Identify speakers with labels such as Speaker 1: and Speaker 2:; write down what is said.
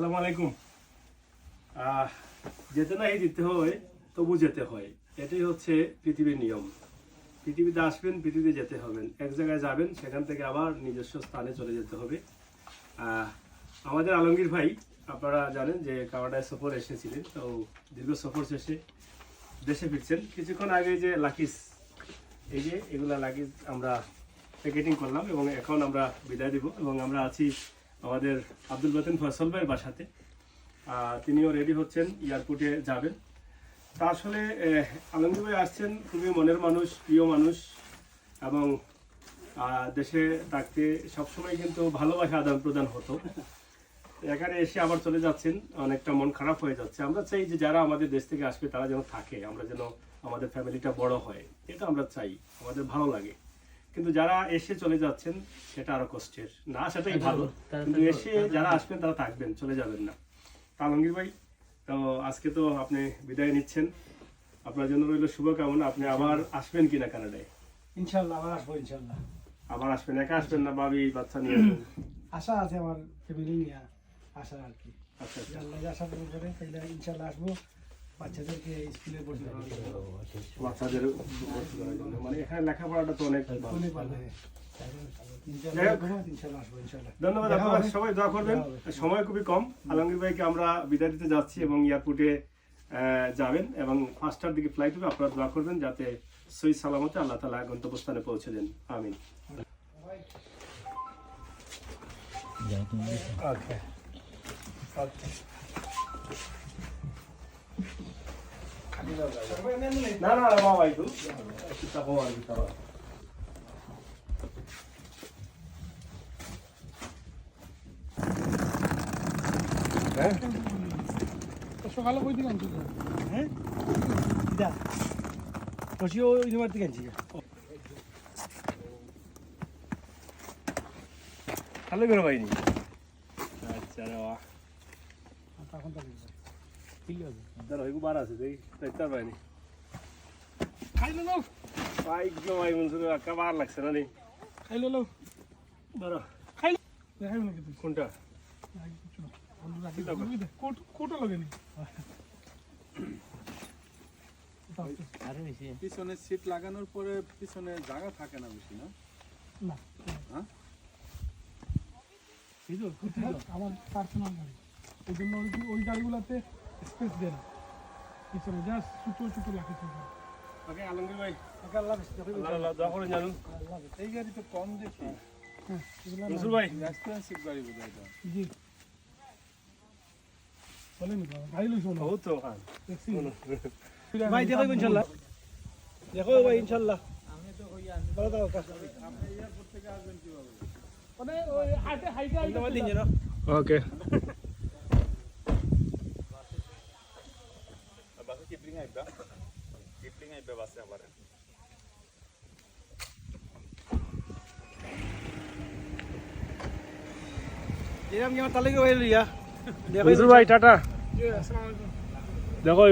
Speaker 1: আসসালামু আলাইকুম। যেতে নাই দিতে হয়, তবু যেতে হয়। এটাই হচ্ছে পৃথিবীর নিয়ম। পৃথিবীতে আসবেন, পৃথিবীতে যেতে হবেন। এক জায়গায় যাবেন, সেখান থেকে আবার নিজস্ব স্থানে চলে যেতে হবে। আমাদের আলমগীর ভাই, আপনারা জানেন যে কানাডায় সফর এসেছিলেন, তো দীর্ঘ সফর শেষে দেশে ফিরছেন। কিছুক্ষণ আগে যে লাকিস, এই যে এগুলা লাগেজ আমরা প্যাকেটিং করলাম এবং এখন আমরা বিদায় দিব এবং আমরা আছি আমাদের আব্দুল বাতেন ফয়সল ভাইয়ের বাসাতে। তিনিও রেডি হচ্ছেন, এয়ারপোর্টে যাবেন। তা আসলে আলমগীর ভাই আসছেন, খুবই মনের মানুষ, প্রিয় মানুষ, এবং দেশে থাকতে সবসময় কিন্তু ভালোবাসা আদান প্রদান হতো। এখানে এসে আবার চলে যাচ্ছেন, অনেকটা মন খারাপ হয়ে যাচ্ছে। আমরা চাই যে যারা আমাদের দেশ থেকে আসবে, তারা যেন থাকে, আমরা যেন আমাদের ফ্যামিলিটা বড় হয়। এটা আমরা চাই, আমাদের ভালো লাগে। কিন্তু যারা এসে চলে যাচ্ছেন সেটা আরও কষ্টের। না সেটাই ভালো। কিন্তু এসে যারা আসবেন তারা থাকবেন চলে যাবেন না। আলমগীর ভাই তো আজকে তো আপনি বিদায় নিচ্ছেন। আপনার জন্য রইল শুভকামনা। আপনি আবার আসবেন কিনা কানাডায়?
Speaker 2: ইনশাল্লাহ আবার আসব ইনশাল্লাহ।
Speaker 1: আবার আসবেন একা আসবেন না ভাবি বাচ্চা নিয়ে আসবেন?
Speaker 2: আশা আছে আমার ফ্যামিলি নিয়ে আশা আর কি।
Speaker 1: আচ্ছা আচ্ছা।
Speaker 2: আশা করে ইনশাল্লাহ আসব। বাচ্চাদেরকে স্কুলে পড়তে
Speaker 1: বাচ্চাদের ভর্তি করার জন্য। মানে এখানে লেখাপড়াটা তো অনেক ভালো। ধন্যবাদ আপনারা সবাই দোয়া করবেন। সময় খুবই কম। আলমগীর ভাইকে আমরা বিদায় দিতে যাচ্ছি এবং এয়ারপোর্টে যাবেন এবং পাঁচটার দিকে ফ্লাইট হবে। আপনারা দোয়া করবেন যাতে সই সালামতে আল্লাহ তালা গন্তব্যস্থানে পৌঁছে দেন। আমিন। ওকে না না আর কি চাপো। হ্যাঁ
Speaker 2: সকালে বই দিকে আনছি হ্যাঁ? বসিও ইউনিভার্সিটি আনছি
Speaker 1: ভালো করে পাইনি আচ্ছা রে বাহ।
Speaker 2: তখন তো ঠিক আছে
Speaker 1: তার হইগু বার আছে দেখি দেখতে পাইনি
Speaker 2: খাই লো
Speaker 1: পাই ভাই মনসুর আকা বার লাগছে না নি
Speaker 2: খাই লো
Speaker 1: বড়
Speaker 2: খাই দেখাই না কিন্তু
Speaker 1: কোনটা
Speaker 2: কোটা লাগে
Speaker 3: পিছনে সিট লাগানোর পরে পিছনে জায়গা থাকে না বেশি না
Speaker 2: না
Speaker 3: হ্যাঁ?
Speaker 2: আমার পার্সোনাল গাড়ি ওই জন্য ওই ওই গাড়িগুলোতে স্পেস দেয় না পিছনে জাস্ট ছোটো ছোটো লাগে
Speaker 1: ওকে আলমগীর ভাই।
Speaker 2: আল্লাহ
Speaker 1: আল্লাহ আল্লাহ দোয়া করে জানুন।
Speaker 2: আল্লাহ
Speaker 3: এই গাড়ি তো কম দেখি।
Speaker 2: হ্যাঁ, এগুলো
Speaker 1: মনসুর ভাই।
Speaker 3: এক্সপেন্সিভ গাড়ি বোধ হয়
Speaker 2: জি। বলেন গাড়ি লইছো না
Speaker 1: বহুত তো হ্যাঁ।
Speaker 2: ভাই দেখো ইনশাআল্লাহ দেখো ভাই ইনশাআল্লাহ ভালো থাকো কাজ মানে ওই হাইটে হাইটে হাইটে দিন
Speaker 1: ওকে।
Speaker 2: যেরাম যেমন তালে কি হইল ইয়া
Speaker 1: মনসুর ভাই টাটা।
Speaker 2: আসসালামু আলাইকুম।
Speaker 1: দেখো